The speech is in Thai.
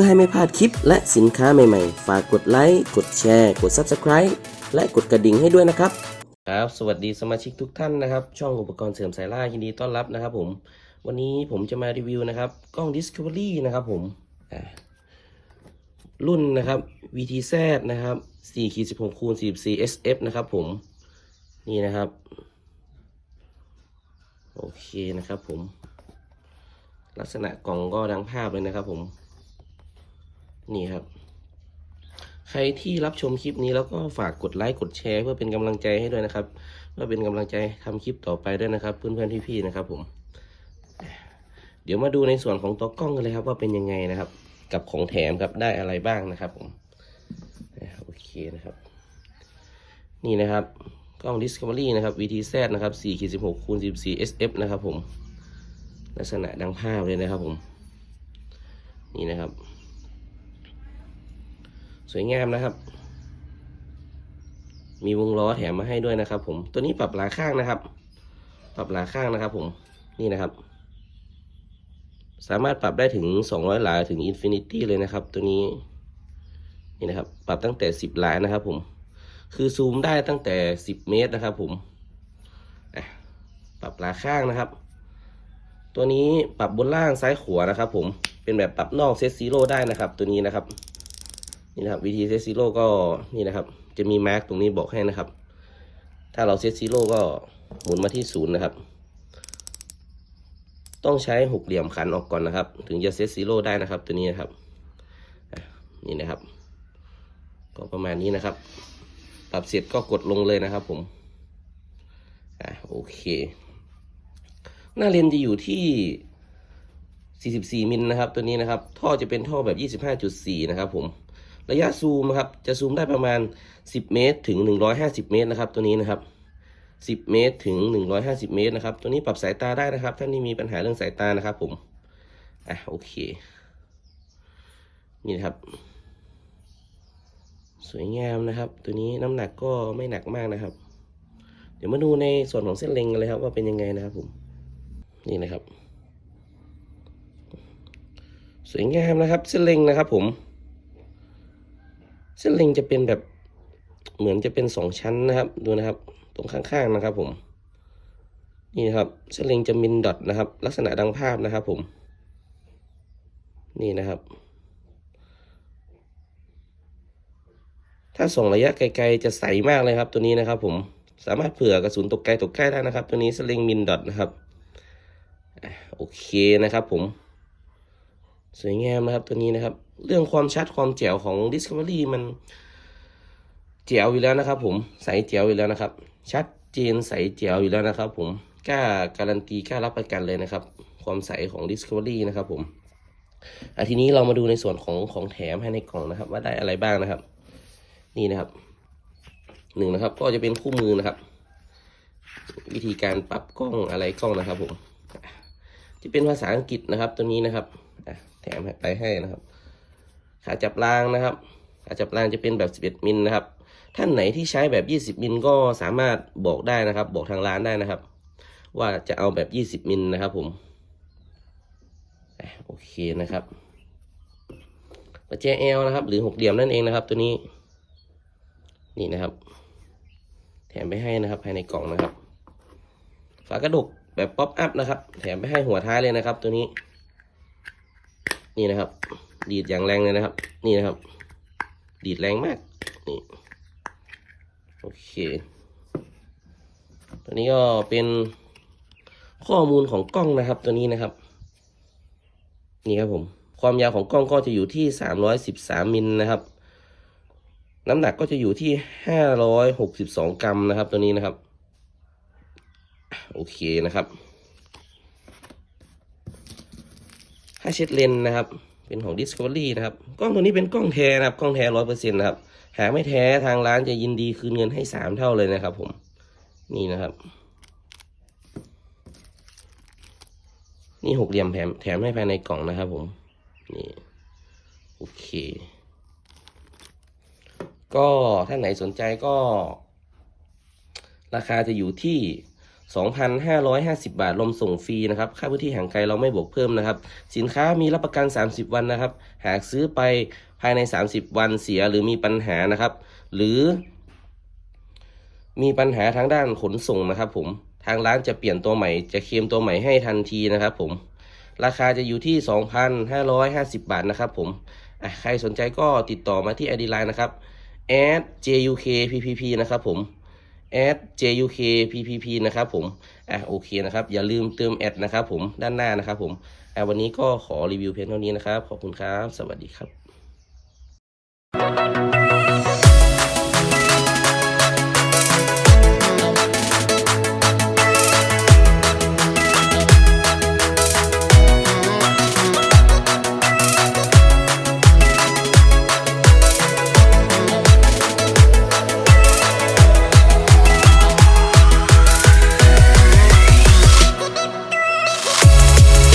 พื่อให้ไม่พลาดคลิปและสินค้าใหม่ๆ ฝากกดไลค์ กดแชร์ กด Subscribe และกดกระดิ่งให้ด้วยนะครับ ครับ สวัสดีสมาชิกทุกท่านนะครับ ช่องอุปกรณ์เสริมสายล่ายินดีต้อนรับนะครับผม วันนี้ผมจะมารีวิวนะครับ กล้อง Discovery นะครับผม รุ่นนะครับ VTZ นะครับ4 16คูณ44 SF นะครับผม นี่นะครับ โอเคนะครับผม ลักษณะกล่องก็ดังภาพเลยนะครับผม นี่ครับ ใครที่รับชมคลิปนี้แล้วก็ฝากกดไลค์กดแชร์เพื่อเป็นกำลังใจให้ด้วยนะครับเพื่อเป็นกำลังใจทำคลิปต่อไปด้วยนะครับ เพื่อนๆพี่ๆนะครับ ผม เดี๋ยวมาดูในส่วนของตัวกล้องกันเลยครับ ว่าเป็นยังไงนะครับ กับของแถมครับได้อะไรบ้างนะครับ ผมโอเคนะครับ นี่นะครับกล้อง Discovery นะครับ VTZ นะครับ4ขีด16คูณ14 SF นะครับผม ลักษณะดังภาพเลยนะครับผม นี่นะครับ สวยงามนะครับ มีวงล้อแถมมาให้ด้วยนะครับ ผมตัวนี้ปรับหลาข้างนะครับ ปรับหลาข้างนะครับ ผมนี่นะครับ สามารถปรับได้ถึง 200 หลาถึงอินฟินิตี้เลยนะครับ ตัวนี้นี่นะครับ ปรับตั้งแต่ 10 หลานะครับ ผม คือซูมได้ตั้งแต่ 10 เมตรนะครับ ผมปรับหลาข้างนะครับ ตัวนี้ปรับบนล่างซ้ายขวานะครับ ผมเป็นแบบปรับนอกเซตซีโร่ได้นะครับ ตัวนี้นะครับ นี่นะครับวิธีเซตซีโร่ก็นี่นะครับ จะมีมาร์กตรงนี้บอกให้นะครับ ถ้าเราเซตซีโร่ก็หมุนมาที่ศูนย์นะครับ ต้องใช้หกเหลี่ยมขันออกก่อนนะครับ ถึงจะเซตซีโร่ได้นะครับตัวนี้นะครับนี่นะครับ ก็ประมาณนี้นะครับปรับเสร็จก็กดลงเลยนะครับ ผมอะโอเค หน้าเลนจะอยู่ที่ 44 มิลนะครับ ตัวนี้นะครับ ท่อจะเป็นท่อแบบ 25.4 นะครับผม ระยะซูมครับจะซูมได้ประมาณ 10 เมตรถึง 150 เมตรนะครับ ตัวนี้นะครับ 10 เมตรถึง 150 เมตรนะครับ ตัวนี้ปรับสายตาได้นะครับท่านที่มีปัญหาเรื่องสายตานะครับ ผมอะโอเค นี่นะครับ สวยงามนะครับ ตัวนี้น้ำหนักก็ไม่หนักมากนะครับ เดี๋ยวมาดูในส่วนของเส้นเล็งกันเลยครับ ว่าเป็นยังไงนะครับผมนี่นะครับ สวยงามนะครับ เส้นเล็งนะครับ ผม เส้นเล็งจะเป็นแบบเหมือนจะเป็นสองชั้นนะครับ ดูนะครับ ตรงข้างๆนะครับ ผม นี่นะครับ เส้นเล็งจะมินดอทนะครับ ลักษณะดังภาพนะครับ ผม นี่นะครับ ถ้าส่งระยะไกลๆจะใสมากเลยครับ ตัวนี้นะครับ ผมสามารถเผื่อกระสุนตกไกลตกใกล้ได้นะครับ ตัวนี้สลิงมินดอทนะครับโอเคนะครับ ผม สวยงามนะครับตัวนี้นะครับ เรื่องความชัดความแจ๋วของ Discovery มันแจ๋วอยู่แล้วนะครับ ผมใสแจ๋วอยู่แล้วนะครับ ชัดเจนใสแจ๋วอยู่แล้วนะครับ ผมกล้าการันตีกล้ารับประกันเลยนะครับ ความใสของ Discovery นะครับ ผมอะทีนี้เรามาดูในส่วนของของแถมให้ในกล่องนะครับ ว่าได้อะไรบ้างนะครับ นี่นะครับหนึ่งนะครับ ก็จะเป็นคู่มือนะครับ วิธีการปรับกล้องอะไรกล้องนะครับ ผมจะเป็นภาษาอังกฤษนะครับ ตัวนี้นะครับแถมไปให้นะครับ ขาจับรางนะครับ ขาจับรางจะเป็นแบบ 11 มิลนะครับ ท่านไหนที่ใช้แบบ 20 มิลก็สามารถบอกได้นะครับ บอกทางร้านได้นะครับ ว่าจะเอาแบบ 20 มิลนะครับผมโอเคนะครับประแจเอลนะครับ หรือหกเหลี่ยมนั่นเองนะครับ ตัวนี้ นี่นะครับ แถมไปให้นะครับ ภายในกล่องนะครับ ฝากระดกแบบป๊อปอัพนะครับ แถมไปให้หัวท้ายเลยนะครับ ตัวนี้ นี่นะครับ ดีดอย่างแรงเลยนะครับ นี่นะครับ ดีดแรงมากนี่โอเคตัวนี้ก็เป็นข้อมูลของกล้องนะครับ ตัวนี้นะครับ นี่ครับผม ความยาวของกล้องก็จะอยู่ที่313มิลนะครับ น้ำหนักก็จะอยู่ที่562กรัมนะครับ ตัวนี้นะครับ โอเคนะครับค่าเช็ดเลนนะครับ เป็นของ Discovery นะครับ กล้องตัวนี้เป็นกล้องแท้นะครับ กล้องแท้ร้อยเปอร์เซ็นต์นะครับ หากไม่แท้ทางร้านจะยินดีคืนเงินให้สามเท่าเลยนะครับ ผม นี่นะครับ นี่หกเหลี่ยมแถมแถมให้ภายในกล่องนะครับ ผม นี่ โอเค ก็ท่านไหนสนใจก็ ราคาจะอยู่ที่ 2,550 บาทรวมส่งฟรีนะครับ ค่าพื้นที่ห่างไกลเราไม่บวกเพิ่มนะครับ สินค้ามีรับประกัน 30 วันนะครับ หากซื้อไปภายใน 30 วันเสียหรือมีปัญหานะครับ หรือ มีปัญหาทางด้านขนส่งนะครับ ผมทางร้านจะเปลี่ยนตัวใหม่ จะเคลมตัวใหม่ให้ทันทีนะครับ ผม ราคาจะอยู่ที่ 2,550 บาทนะครับ ผมใครสนใจก็ติดต่อมาที่ ID Line นะครับ @jukppp นะครับผม @jukppp นะครับผมอะโอเคนะครับ อย่าลืมเติมแอดนะครับผมด้านหน้านะครับผมอะวันนี้ก็ขอรีวิวเพียงเท่านี้นะครับ ขอบคุณครับ สวัสดีครับ